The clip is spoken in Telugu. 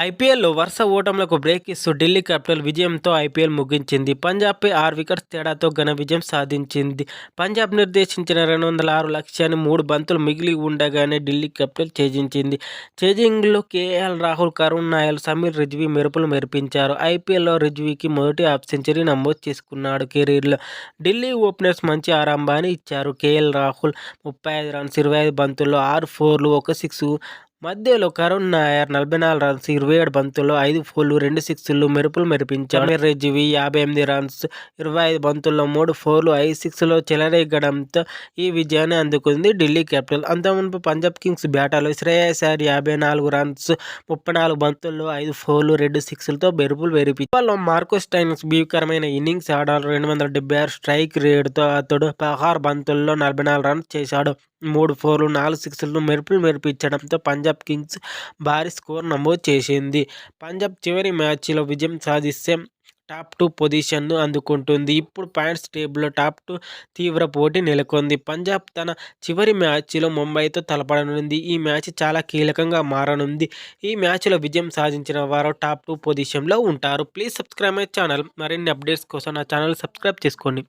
ఐపీఎల్లో వరుస ఓటములకు బ్రేక్ ఇస్తూ ఢిల్లీ క్యాపిటల్ విజయంతో ఐపీఎల్ ముగించింది. పంజాబ్పై ఆరు వికెట్స్ తేడాతో ఘన విజయం సాధించింది. పంజాబ్ నిర్దేశించిన రెండు వందల ఆరు లక్ష్యాన్ని మూడు బంతులు మిగిలి ఉండగానే ఢిల్లీ క్యాపిటల్ ఛేజించింది ఛేజింగ్లో కేఎల్ రాహుల్ కరుణ్ నాయల్ సమీర్ రిజ్వీ మెరుపులు మెరిపించారు. ఐపీఎల్లో రిజ్వీకి మొదటి హాఫ్ సెంచరీ నమోదు చేసుకున్నాడు కెరీర్లో. ఢిల్లీ ఓపెనర్స్ మంచి ఆరంభాన్ని ఇచ్చారు. కేఎల్ రాహుల్ ముప్పై ఐదు రన్స్ ఇరవై ఐదు బంతుల్లో ఆరు ఫోర్లు ఒక సిక్స్ మధ్యలో కరుణ్ నాయర్ నలభై నాలుగు రన్స్ ఇరవై ఏడు బంతుల్లో ఐదు ఫోర్లు రెండు సిక్స్లు మెరుపులు మెరిపించారు రెజ్వి యాభై ఎనిమిది రన్స్ ఇరవై ఐదు బంతుల్లో మూడు ఫోర్లు ఐదు సిక్స్లో చెలరేగడంతో ఈ విజయాన్ని అందుకుంది ఢిల్లీ క్యాపిటల్. అంతకుముందు పంజాబ్ కింగ్స్ బ్యాటర్లు శ్రేయసారి యాభై నాలుగు రన్స్ ముప్పై నాలుగు బంతుల్లో ఐదు ఫోర్లు రెండు సిక్స్లతో మెరుపులు మెరిపించారు మార్కో స్టైన్స్ భీకరమైన ఇన్నింగ్స్ ఆడారు రెండు వందల డెబ్బై ఆరు స్ట్రైక్ రేటుతో అతడు పదహారు బంతుల్లో నలభై నాలుగు రన్స్ చేశాడు. మూడు ఫోర్లు నాలుగు సిక్స్లు మెరుపులు మెరిపించడంతో పంజాబ్ కింగ్స్ భారీ స్కోర్ నమోదు చేసింది. పంజాబ్ చివరి మ్యాచ్లో విజయం సాధిస్తే టాప్ టూ పొజిషన్ను అందుకుంటుంది. ఇప్పుడు పాయింట్స్ టేబుల్లో టాప్ టూ తీవ్ర పోటీ నెలకొంది. పంజాబ్ తన చివరి మ్యాచ్లో ముంబైతో తలపడనుంది. ఈ మ్యాచ్ చాలా కీలకంగా మారనుంది. ఈ మ్యాచ్లో విజయం సాధించిన వారు టాప్ టూ పొజిషన్లో ఉంటారు. Please subscribe my channel. మరిన్ని అప్డేట్స్ కోసం నా ఛానల్ సబ్స్క్రైబ్ చేసుకోండి.